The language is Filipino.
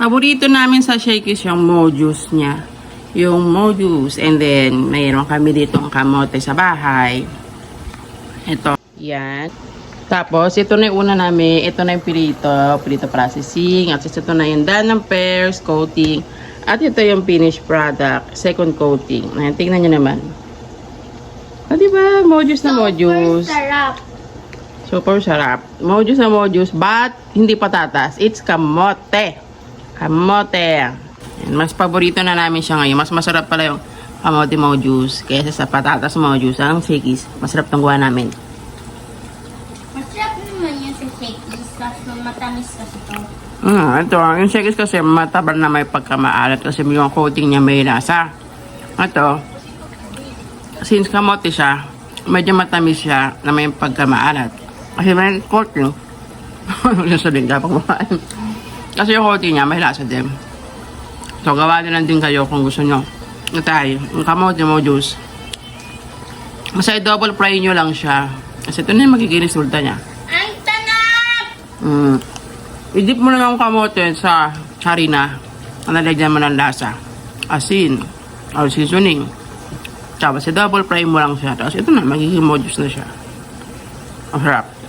Paborito namin sa Shakey's yung modus niya. Yung modus. And then, mayroon kami dito ang kamote sa bahay. Ito. Yan. Tapos, ito na yung una namin. Ito na yung pirito. Pirito processing. At ito na yung dan ng pears coating. At ito yung finished product. Second coating. Ayan, tingnan nyo naman. O, diba? Modus na modus. sarap. Super sarap. Mojus na mojus, but hindi patatas. It's kamote. Kamote. Mas paborito na namin siya ngayon. Mas masarap pala yung kamote mojus kaysa sa patatas mojus. Ang shakis, masarap tong gawa namin. Masarap naman yun sa shakies. Kaso matamis kasi to. Mm, ito, yung shakis kasi matabar na may pagkamaalat kasi yung coating niya may lasa. Ito, since kamote siya, medyo matamis siya na may pagkamaalat. Kasi may coating. Ano yung sabihin ka pag kumain? Kasi yung coating niya may lasa din. So, gawa din lang din kayo kung gusto nyo. Ito tayo, yung kamote mo juice. Masaya double fry nyo lang siya. Kasi ito na yung magiging resulta niya. Ang tanap! Mm. I-dip mo na yung kamote sa harina. Ang nalagyan mo ng lasa. Asin. Or seasoning. Tapos i-double fry mo lang siya. Tapos ito na, magiging modus na siya. Ang sarap.